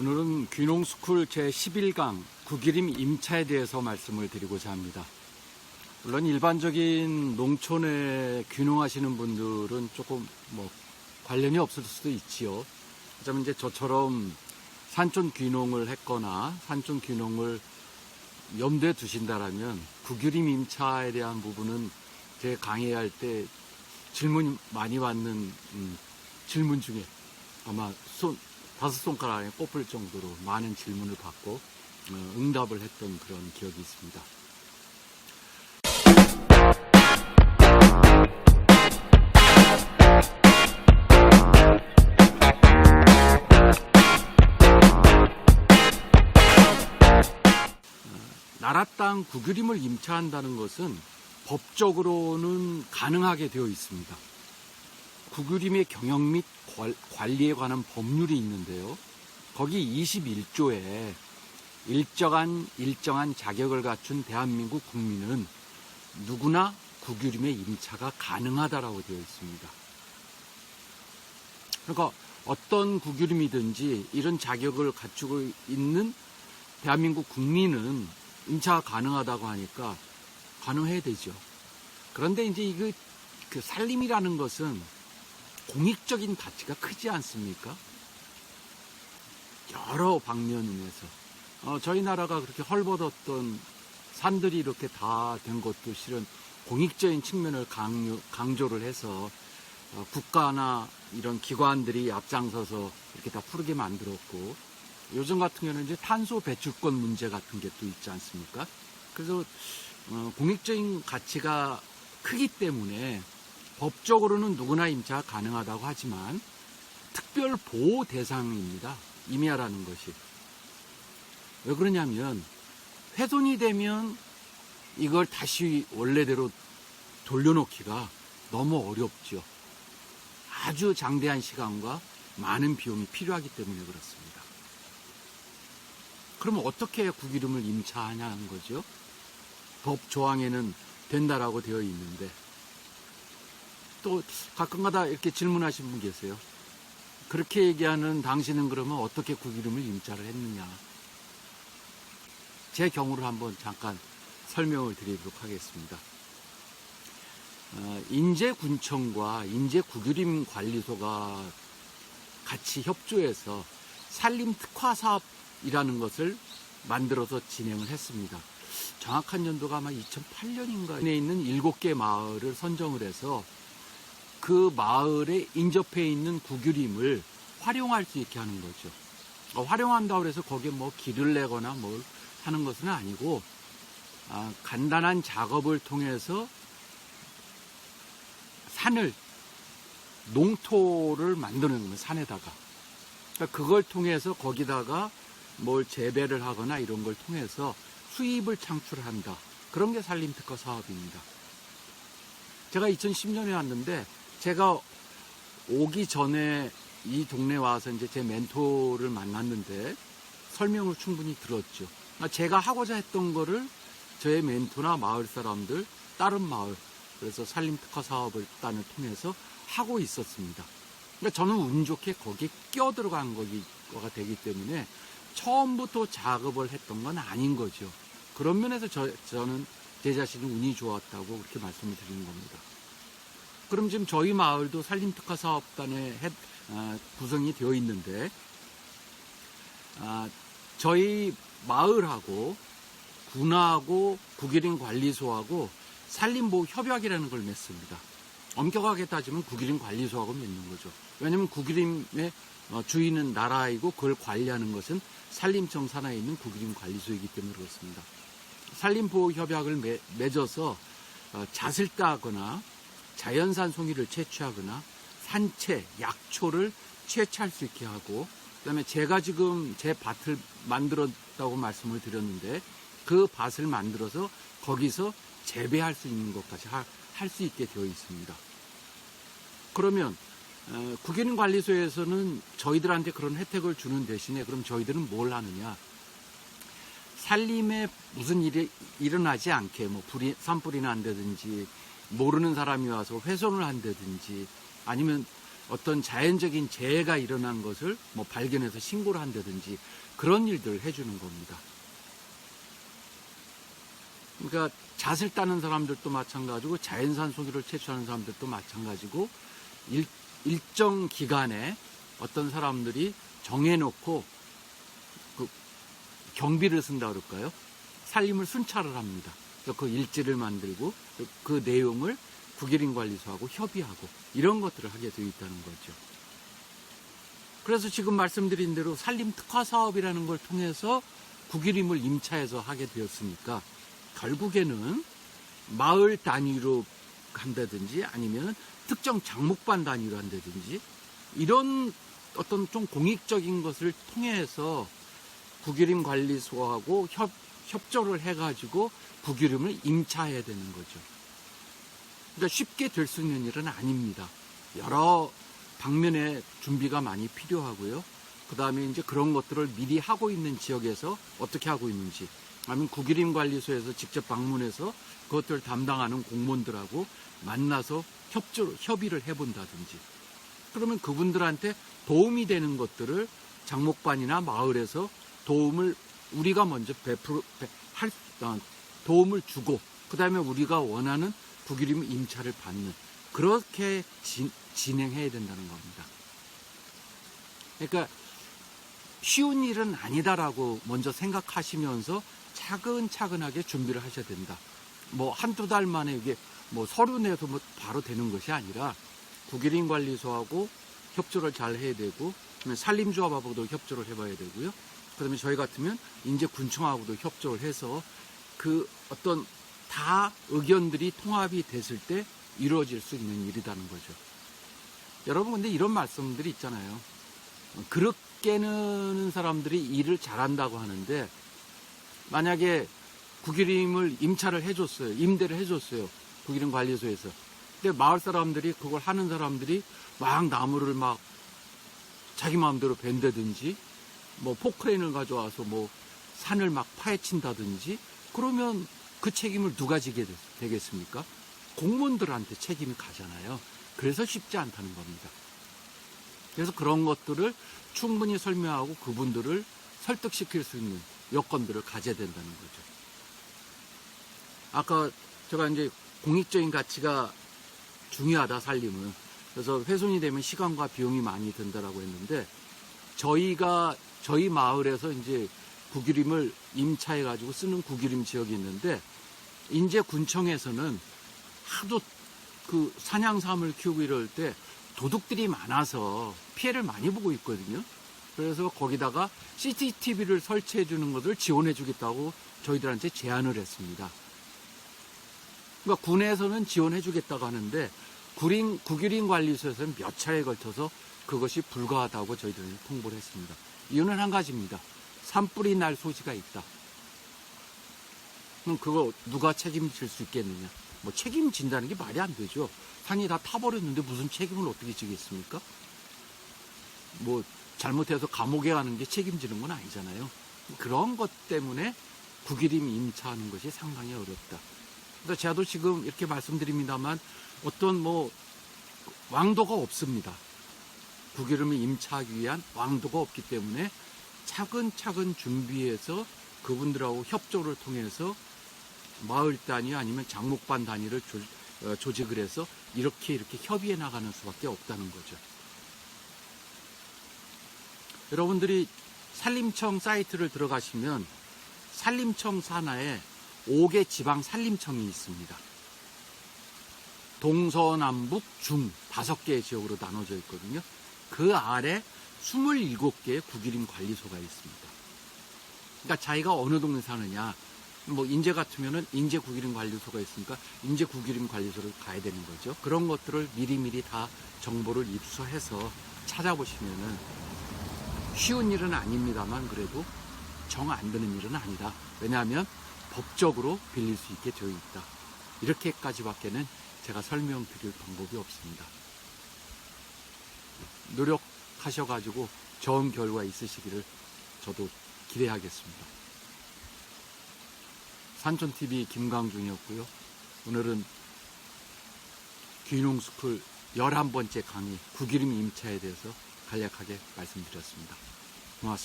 오늘은 귀농스쿨 제11강 구기림 임차에 대해서 말씀을 드리고자 합니다. 물론 일반적인 농촌에 귀농하시는 분들은 조금 뭐 관련이 없을 수도 있지요. 하지만 이제 저처럼 산촌 귀농을 했거나 산촌 귀농을 염두에 두신다라면 구기림 임차에 대한 부분은 제 강의할 때 질문이 많이 받는 음, 질문 중에 아마 손, 다섯 손가락에 꼽을 정도로 많은 질문을 받고 어, 응답을 했던 그런 기억이 있습니다. 나라 땅 구규림을 임차한다는 것은 법적으로는 가능하게 되어 있습니다. 구규림의 경영 및 관- 관리에 관한 법률이 있는데요. 거기 21조에 일정한 일정한 자격을 갖춘 대한민국 국민은 누구나 구규림의 임차가 가능하다라고 되어 있습니다. 그러니까 어떤 구규림이든지 이런 자격을 갖추고 있는 대한민국 국민은 임차가 가능하다고 하니까 가능해야 되죠. 그런데 이제 이거 그 살림이라는 것은 공익적인 가치가 크지 않습니까? 여러 방면에서 어, 저희 나라가 그렇게 헐벗었던 산들이 이렇게 다 된 것도 실은 공익적인 측면을 강요, 강조를 해서 어, 국가나 이런 기관들이 앞장서서 이렇게 다 푸르게 만들었고 요즘 같은 경우는 이제 탄소 배출권 문제 같은 게 또 있지 않습니까? 그래서 어, 공익적인 가치가 크기 때문에 법적으로는 누구나 임차가 가능하다고 하지만 특별 보호 대상입니다. 임야라는 것이. 왜 그러냐면 훼손이 되면 이걸 다시 원래대로 돌려놓기가 너무 어렵죠. 아주 장대한 시간과 많은 비용이 필요하기 때문에 그렇습니다. 그러면 어떻게 구기름을 임차하냐는 거죠. 법 조항에는 된다라고 되어 있는데 또 가끔가다 이렇게 질문하신 분 계세요. 그렇게 얘기하는 당신은 그러면 어떻게 구기름을 임차를 했느냐. 제 경우를 한번 잠깐 설명을 드리도록 하겠습니다. 어, 인제군청과 인제구규림관리소가 같이 협조해서 산림 특화 사업이라는 것을 만들어서 진행을 했습니다. 정확한 연도가 아마 2008년인가에 있는 7개 마을을 선정을 해서 그 마을에 인접해 있는 구규림을 활용할 수 있게 하는 거죠. 어, 활용한다고 해서 거기에 뭐 길을 내거나 뭘 하는 것은 아니고 아, 간단한 작업을 통해서 산을 농토를 만드는 거예요 산에다가 그러니까 그걸 통해서 거기다가 뭘 재배를 하거나 이런 걸 통해서 수입을 창출한다 그런 게 산림특화 사업입니다 제가 2010년에 왔는데 제가 오기 전에 이 동네 와서 이제 제 멘토를 만났는데 설명을 충분히 들었죠. 그러니까 제가 하고자 했던 거를 저의 멘토나 마을 사람들, 다른 마을, 그래서 산림특화 사업을 단을 통해서 하고 있었습니다. 그러니까 저는 운 좋게 거기에 끼어들어간 거가 되기 때문에 처음부터 작업을 했던 건 아닌 거죠. 그런 면에서 저, 저는 제 자신이 운이 좋았다고 그렇게 말씀을 드리는 겁니다. 그럼 지금 저희 마을도 산림특화 사업단에 해- 아, 구성이 되어 있는데 아, 저희 마을하고 군하고 구기림 관리소하고 산림보호 협약이라는 걸 맺습니다. 엄격하게 따지면 구기림 관리소하고 맺는 거죠. 왜냐하면 구기림의 어, 주인은 나라이고 그걸 관리하는 것은 산림청 산하에 있는 구기림 관리소이기 때문에 그렇습니다. 산림보호 협약을 매- 맺어서 어, 잣을 따거나 자연산 송이를 채취하거나 산채, 약초를 채취할 수 있게 하고 그다음에 제가 지금 제 밭을 만들었다고 말씀을 드렸는데 그 밭을 만들어서 거기서 재배할 수 있는 것까지 할 수 있게 되어 있습니다. 그러면 어, 국인관리소에서는 저희들한테 그런 혜택을 주는 대신에 그럼 저희들은 뭘 하느냐? 산림에 무슨 일이 일어나지 않게 뭐 불이 산불이 난다든지 모르는 사람이 와서 훼손을 한다든지 아니면 어떤 자연적인 재해가 일어난 것을 뭐 발견해서 신고를 한다든지 그런 일들을 해주는 겁니다. 그러니까 잣을 따는 사람들도 마찬가지고 자연산 소기를 채취하는 사람들도 마찬가지고 일, 일정 기간에 어떤 사람들이 정해놓고 그 경비를 쓴다 그럴까요? 살림을 순찰을 합니다. 그 일지를 만들고 그- 그 내용을 국일인 관리소하고 협의하고 이런 것들을 하게 되어 있다는 거죠. 그래서 지금 말씀드린 대로 산림 특화 사업이라는 걸 통해서 국일임을 임차해서 하게 되었으니까 결국에는 마을 단위로 한다든지 아니면 특정 장목반 단위로 한다든지 이런 어떤 좀 공익적인 것을 통해서 국유림 관리소하고 협, 협조를 해가지고 국유림을 임차해야 되는 거죠. 그러니까 쉽게 될 수 있는 일은 아닙니다. 여러 방면의 준비가 많이 필요하고요. 그 다음에 이제 그런 것들을 미리 하고 있는 지역에서 어떻게 하고 있는지, 아니면 국유림 관리소에서 직접 방문해서 그것들을 담당하는 공무원들하고 만나서 협조, 협의를 해본다든지, 그러면 그분들한테 도움이 되는 것들을 장목반이나 마을에서 도움을 우리가 먼저 베풀 베- 할 어, 도움을 주고 그 다음에 우리가 원하는 국유림 임차를 받는 그렇게 진, 진행해야 된다는 겁니다. 그러니까 쉬운 일은 아니다라고 먼저 생각하시면서 차근차근하게 준비를 하셔야 된다. 뭐 한두 달 만에 이게 뭐 서류 내서 뭐 바로 되는 것이 아니라 국유림 관리소하고 협조를 잘 해야 되고 산림조합하고도 협조를 해봐야 되고요. 그다음에 저희 같으면 이제 군청하고도 협조를 해서 그 어떤 다 의견들이 통합이 됐을 때 이루어질 수 있는 일이라는 거죠. 여러분 근데 이런 말씀들이 있잖아요. 그렇게는 사람들이 일을 잘한다고 하는데 만약에 국유림을 임차를 해줬어요. 임대를 해줬어요. 국유림 관리소에서. 근데 마을 사람들이 그걸 하는 사람들이 막 나무를 막 자기 마음대로 벤다든지 뭐 포크레인을 가져와서 뭐 산을 막 파헤친다든지 그러면 그 책임을 누가 지게 되- 되겠습니까? 공무원들한테 책임이 가잖아요. 그래서 쉽지 않다는 겁니다. 그래서 그런 것들을 충분히 설명하고 그분들을 설득시킬 수 있는 여건들을 가져야 된다는 거죠. 아까 제가 이제 공익적인 가치가 중요하다 살림은 그래서 훼손이 되면 시간과 비용이 많이 든다라고 했는데 저희가 저희 마을에서 이제 국유림을 임차해 가지고 쓰는 국유림 지역이 있는데 인제 군청에서는 하도 그 사냥삼을 키우고 이럴 때 도둑들이 많아서 피해를 많이 보고 있거든요. 그래서 거기다가 CCTV를 설치해 주는 것을 지원해 주겠다고 저희들한테 제안을 했습니다. 그러니까 군에서는 지원해 주겠다고 하는데 구린, 국유림 관리소에서는 몇 차례에 걸쳐서 그것이 불가하다고 저희들은 통보를 했습니다. 이유는 한 가지입니다. 산불이 날 소지가 있다. 그럼 그거 누가 책임질 수 있겠느냐? 뭐 책임진다는 게 말이 안 되죠. 산이 다 타버렸는데 무슨 책임을 어떻게 지겠습니까? 뭐 잘못해서 감옥에 가는 게 책임지는 건 아니잖아요. 그런 것 때문에 국유림 임차하는 것이 상당히 어렵다. 그래서 저도 지금 이렇게 말씀드립니다만 어떤 뭐 왕도가 없습니다. 국유림을 임차하기 위한 왕도가 없기 때문에 차근차근 준비해서 그분들하고 협조를 통해서 마을 단위 아니면 장목반 단위를 조, 어, 조직을 해서 이렇게 이렇게 협의해 나가는 수밖에 없다는 거죠. 여러분들이 산림청 사이트를 들어가시면 산림청 산하에 5개 지방 산림청이 있습니다. 동서남북 중 5개의 지역으로 나눠져 있거든요. 그 아래 27개의 국유림 관리소가 있습니다. 그러니까 자기가 어느 동네 사느냐, 뭐 인제 같으면은 인제 국유림 관리소가 있으니까 인제 국유림 관리소를 가야 되는 거죠. 그런 것들을 미리미리 다 정보를 입수해서 찾아보시면은 쉬운 일은 아닙니다만 그래도 정 안 드는 일은 아니다. 왜냐하면 법적으로 빌릴 수 있게 되어 있다. 이렇게까지밖에는 제가 설명드릴 방법이 없습니다. 노력하셔가지고 좋은 결과 있으시기를 저도 기대하겠습니다. 산촌TV 김광중이었고요. 오늘은 귀농스쿨 11번째 강의 구기름 임차에 대해서 간략하게 말씀드렸습니다.